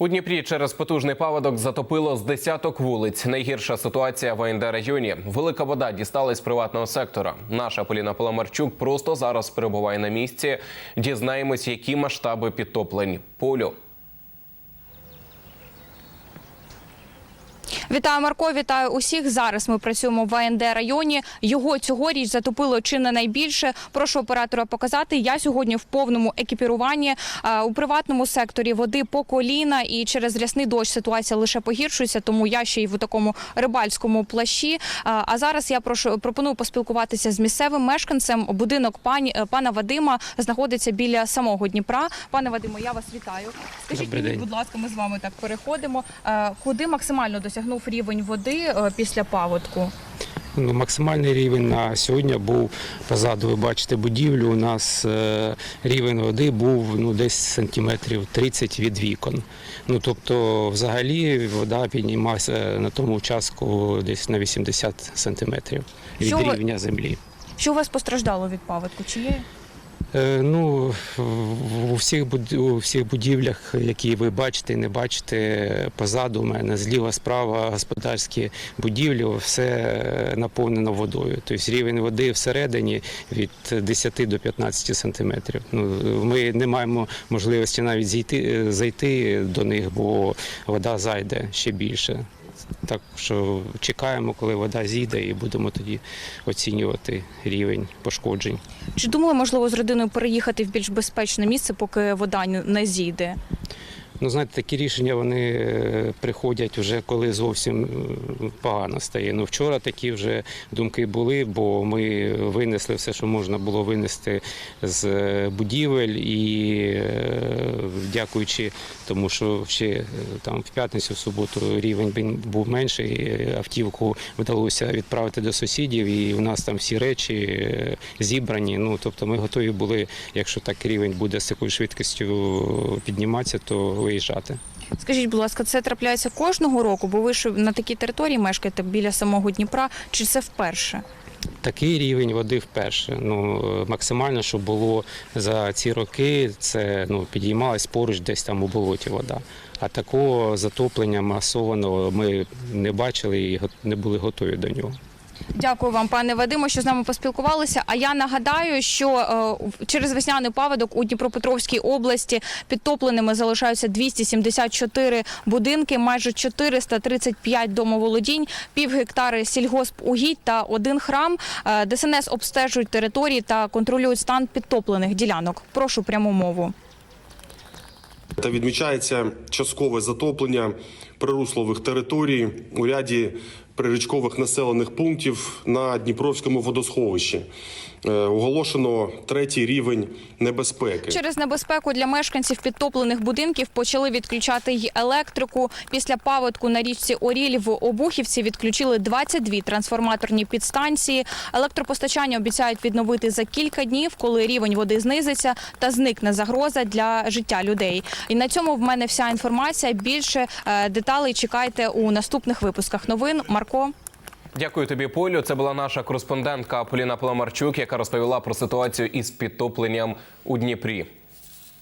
У Дніпрі через потужний паводок затопило з десяток вулиць. Найгірша ситуація в АНД районі. Велика вода дісталась приватного сектора. Наша Поліна Паламарчук просто зараз перебуває на місці. Дізнаємось, які масштаби підтоплень. Полю. Вітаю, Марко. Вітаю усіх. Зараз ми працюємо в АНД районі. Його цьогоріч затопило чи не найбільше. Прошу оператора показати. Я сьогодні в повному екіпіруванні Е, у приватному секторі води по коліна, і через рясний дощ ситуація лише погіршується. Тому я ще й в такому рибальському плащі. Е, А зараз я прошу пропоную поспілкуватися з місцевим мешканцем. Будинок пані е, пана Вадима знаходиться біля самого Дніпра. Пане Вадимо, я вас вітаю. Скажіть мені, будь ласка, ми з вами так переходимо. Куди максимально досягнув рівень води е, після паводку? Ну, максимальний рівень на сьогодні був позаду. Ви бачите будівлю. У нас е, рівень води був ну десь сантиметрів 30 від вікон. Ну тобто, взагалі, вода піднімалася на тому участку десь на 80 сантиметрів від Що рівня землі. Що у вас постраждало від паводку? Чи є? Е, Ну, у всіх, у всіх будівлях, які ви бачите і не бачите, позаду мене, зліва, справа, господарські будівлі, все наповнено водою. Тобто рівень води всередині від 10 до 15 сантиметрів. Ну, ми не маємо можливості навіть зійти, зайти до них, бо вода зайде ще більше. Так що чекаємо, коли вода зійде, і будемо тоді оцінювати рівень пошкоджень. Чи думали, можливо, з родиною переїхати в більш безпечне місце, поки вода не- зійде? Ну, знаєте, такі рішення вони е, приходять вже коли зовсім е, погано стає. Ну, вчора такі вже думки були, бо ми винесли все, що можна було винести з е, будівель, і дякуючи тому, що ще е, там в п'ятницю, в суботу рівень був менший, автівку вдалося відправити до сусідів, і у нас там всі речі е, зібрані. Ну тобто ми готові були, якщо так рівень буде з такою швидкістю підніматися, то виїжджати. Скажіть, будь ласка, це трапляється кожного року, бо ви ж на такій території мешкаєте біля самого Дніпра, чи це вперше? Такий рівень води вперше. Ну максимально, що було за ці роки, це ну підіймалась поруч десь там у болоті вода. А такого затоплення масованого ми не бачили і не були готові до нього. Дякую вам, пане Вадимо, що з нами поспілкувалися. А я нагадаю, що е, через весняний паводок у Дніпропетровській області підтопленими залишаються 274 будинки, майже 435 домоволодінь, пів гектари сільгоспугідь та один храм. Е, ДСНС обстежують території та контролюють стан підтоплених ділянок. Прошу пряму мову. Та відмічається часткове затоплення прируслових територій у ряді прирічкових населених пунктів на Дніпровському водосховищі. Е, Оголошено третій рівень небезпеки. Через небезпеку для мешканців підтоплених будинків почали відключати й електрику. Після паводку на річці Оріль в Обухівці відключили 22 трансформаторні підстанції. Електропостачання обіцяють відновити за кілька днів, коли рівень води знизиться та зникне загроза для життя людей. І на цьому в мене вся інформація. Більше е, деталей чекайте у наступних випусках новин. Марко. Дякую тобі, Полю. Це була наша кореспондентка Поліна Паламарчук, яка розповіла про ситуацію із підтопленням у Дніпрі.